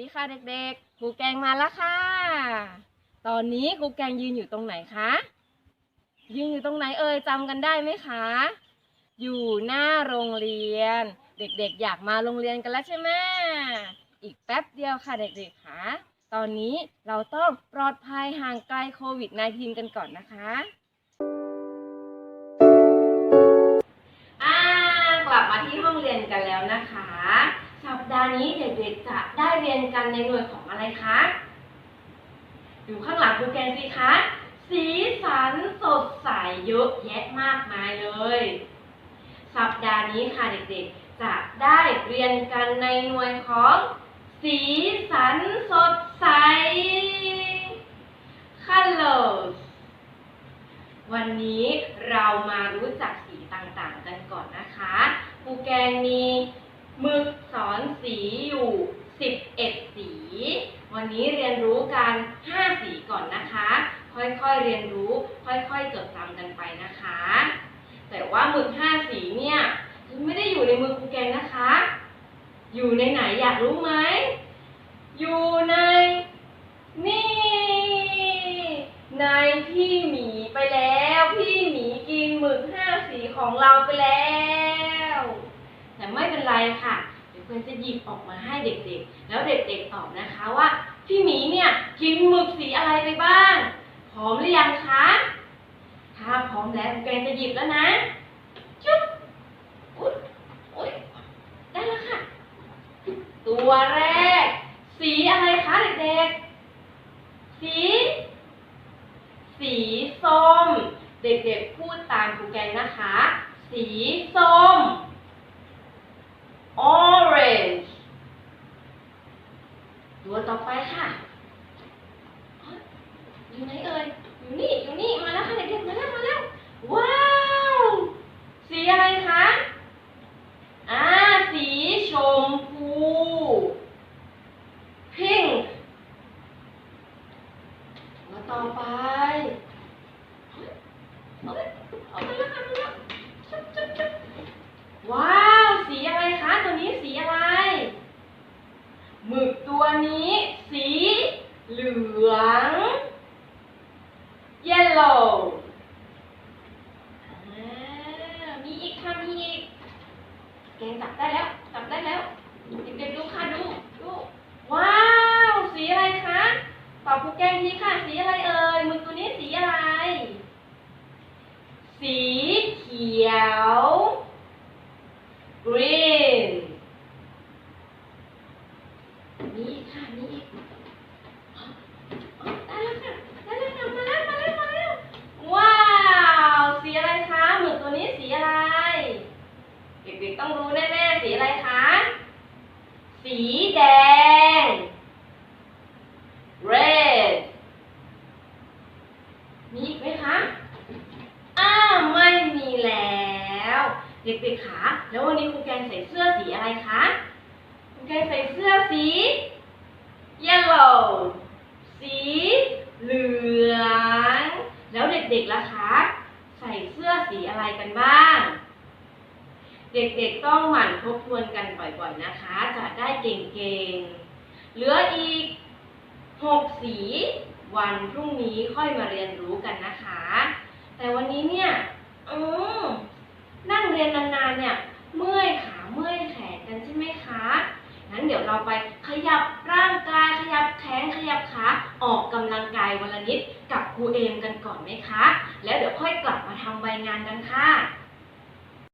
ดีค่ะเด็กๆ ครูแกงมาแล้วค่ะ ตอนนี้ครูแกงยืนอยู่ตรงไหนคะ ยืนอยู่ตรงไหนเอ่ยจำกันได้ไหมคะ อยู่หน้าโรงเรียน เด็กๆ อยากมาโรงเรียนกันแล้วใช่ไหม อีกแป๊บเดียวค่ะเด็กๆ ค่ะ ตอนนี้เราต้องปลอดภัยห่างไกลโควิด -19 กันก่อนนะคะอ่ากลับมาที่ห้องเรียนกันแล้วนะคะ สัปดาห์นี้เด็กๆจะได้เรียนกันในหน่วยของอะไรคะอยู่ข้างหลังครูแกนสิคะ สีสันสดใสเยอะแยะมากมายเลย สัปดาห์นี้ค่ะเด็กๆ จะได้เรียนกันในหน่วยของ สีสันสดใส colors วันนี้เรามารู้จักสีต่างๆกันก่อนนะคะครูแกงมี มึกสอนสีอยู่ 11 สี วันนี้เรียนรู้กัน 5 สีก่อนนะคะ ค่อยๆเรียนรู้ ค่อยๆจดจำกันไปนะคะ แต่ว่าหมึก 5 สีเนี่ยไม่ได้อยู่ในมือครูแกงนะคะ อยู่ในไหนอยากรู้ไหม อยู่ใน นี่ ในพี่หมีไปแล้ว พี่หมีกินหมึกห้าสีของเราไปแล้ว แต่ไม่เป็นไรค่ะ เดี๋ยวเพื่อนจะหยิบออกมาให้เด็กๆ แล้วเด็กๆตอบนะคะว่า พี่หมีเนี่ยกินหมึกสีอะไรไปบ้าง พร้อมหรือยังคะ ถ้าพร้อมแล้วแกนจะหยิบแล้วนะจุ๊บอุ๊ยอุ๊ยได้แล้วค่ะ ตัวแรก สีอะไรคะเด็กๆ สี สีส้ม เด็กๆพูดตามครูแกงนะคะ สีส้ม orange ตัวต่อไปค่ะ อยู่ไหนเอ่ย อยู่นี่ อยู่นี่ มาแล้วค่ะเด็กๆมาแล้วมาแล้ว ว้าว สีอะไรคะ อ่า สีชมพู pink มาต่อไปเฮ้ยเฮ้ยเอามาแล้วค่ะมาแล้วจุ๊บจุ๊บจุ๊บว้าว สีอะไรคะ ตัวนี้สีอะไร หมึกตัวนี้ สีเหลือง yellow อ่ามีอีกค่ะ มีอีก เกงจับได้ แล้วจับได้แล้วเด็กๆดูค่ะดูดูว้าว สีอะไรคะตอบครูแกงทีค่ะสีอะไรเอ่ยมือตัวนี้สีอะไร สีเขียว green นี่ค่ะนี่อีกอ๋ออ๋อได้แล้วค่ะ ได้แล้วค่ะ มาแล้ว มาแล้ว มาแล้ว ว้าว สีอะไรคะหมึกตัวนี้สีอะไร เด็กๆต้องรู้แน่ๆ สีอะไรคะ สี แดง red มีอีกไหมคะ อ้าไม่มีแล้ว เด็กๆคะแล้ววันนี้ครูแกงใส่เสื้อสีอะไรคะครูแกงใส่เสื้อสี yellow สีเหลือง แล้วเด็กๆล่ะคะ ใส่เสื้อสีอะไรกันบ้าง เด็กๆต้องหมั่นทบทวนกันบ่อยๆนะคะ จะได้เก่งๆ เหลืออีก 6 สี วันพรุ่งนี้ค่อยมาเรียนรู้กันนะคะ แต่วันนี้เนี่ยอืมนั่งเรียนนานๆเนี่ย เมื่อยขาเมื่อยแขนกันใช่ไหมคะงั้นเดี๋ยวเราไปขยับร่างกายขยับแขนขยับขาออกกำลังกายวันละนิดกับครูเอมกันก่อนไหมคะ แล้วเดี๋ยวค่อยกลับมาทำใบงานกันค่ะ